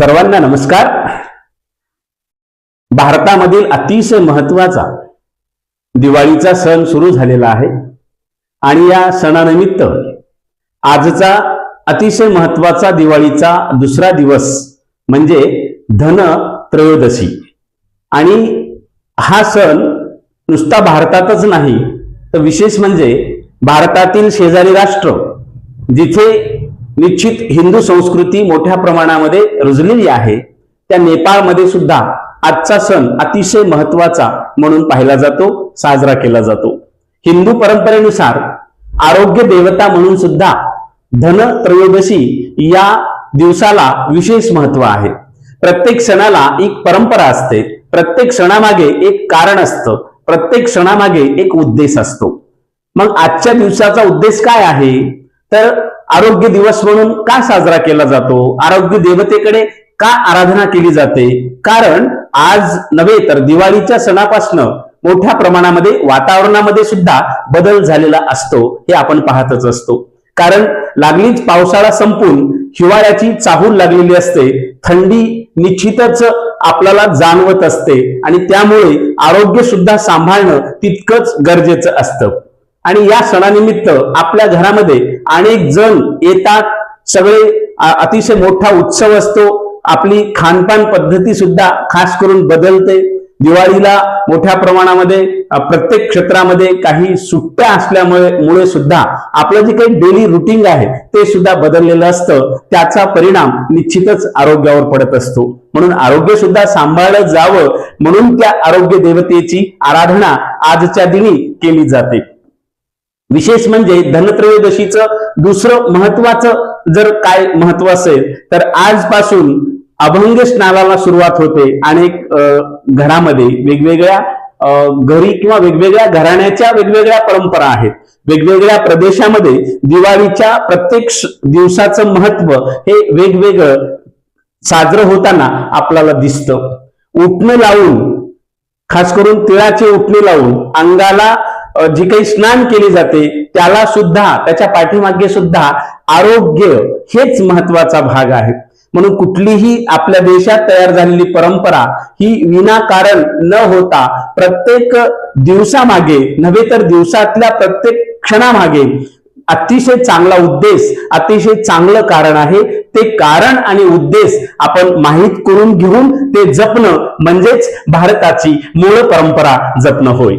सर्वांना नमस्कार. भारतामधील अतिशय महत्त्वाचा दिवाळीचा सण सुरू झालेला आहे. आणि या सणानिमित्त आजचा अतिशय महत्त्वाचा दिवाळीचा दुसरा दिवस म्हणजे धन त्रयोदशी. आणि हा सण नुसता भारतातच नाही तर विशेष म्हणजे भारतातील शेजारी राष्ट्र जिथे निश्चित हिंदू संस्कृती मोठ्या प्रमाणामध्ये रुजलेली आहे. त्या नेपाळमध्ये सुद्धा आजचा सण अतिशय महत्त्वाचा म्हणून पाहिला जातो साजरा केला जातो. हिंदू परंपरेनुसार आरोग्य देवता म्हणून सुद्धा धन त्रयोदशी या दिवसाला विशेष महत्त्व आहे. प्रत्येक सणाला एक परंपरा असते. प्रत्येक सणामागे एक कारण असतं. प्रत्येक सणामागे एक उद्देश असतो. मग आजच्या दिवसाचा उद्देश काय आहे? तर आरोग्य दिवस म्हणून का साजरा केला जातो? आरोग्य देवतेकडे का आराधना केली जाते? कारण आज नव्हे तर दिवाळीच्या सणापासनं मोठ्या प्रमाणामध्ये वातावरणामध्ये सुद्धा बदल झालेला असतो हे आपण पाहतच असतो. कारण लागलीच पावसाळा संपून हिवाळ्याची चाहूल लागलेली असते थंडी निश्चितच आपल्याला जाणवत असते आणि त्यामुळे आरोग्य सुद्धा सांभाळणं तितकंच गरजेचं असतं. आणि या सणानिमित्त आपल्या घरामध्ये अनेक जण येतात. सगळे अतिशय मोठा उत्सव असतो. आपली खानपान पद्धती सुद्धा खास करून बदलते. दिवाळीला मोठ्या प्रमाणामध्ये प्रत्येक क्षेत्रामध्ये काही सुट्ट्या असल्यामुळे मुळे सुद्धा आपलं जे काही डेली रुटीन आहे ते सुद्धा बदललेलं असतं. त्याचा परिणाम निश्चितच आरोग्यावर पडत असतो. म्हणून आरोग्य सुद्धा सांभाळलं जावं म्हणून त्या आरोग्य देवतेची आराधना आजच्या दिनी केली जाते. विशेष म्हणजे धनत्रयोदशीचं दुसरं महत्वाचं जर काय महत्त्व असेल तर आजपासून अभंग स्नानाला सुरुवात होते. अनेक अं, घरामध्ये वेगवेगळ्या अं, घरी किंवा वेगवेगळ्या घराण्याच्या वेगवेगळ्या परंपरा आहेत. वेगवेगळ्या प्रदेशामध्ये दिवाळीच्या प्रत्येक दिवसाचं महत्त्व हे वेगवेगळं साजरं होताना आपल्याला दिसतं. उठणं लावून खास करून तिळाचे उठणे लावून अंगाला जी काही स्नान केली जाते त्याला सुद्धा त्याच्या पाठीमागे सुद्धा आरोग्य हेच महत्त्वाचा भाग आहे. म्हणून कुठलीही आपल्या देशात तयार झालेली परंपरा ही विनाकारण न होता प्रत्येक दिवसामागे नव्हे तर दिवसातल्या प्रत्येक क्षणामागे अतिशय चांगला उद्देश अतिशय चांगलं कारण आहे. ते कारण आणि उद्देश आपण माहीत करून घेऊन ते जपणं म्हणजेच भारताची मूळ परंपरा जपणं होय.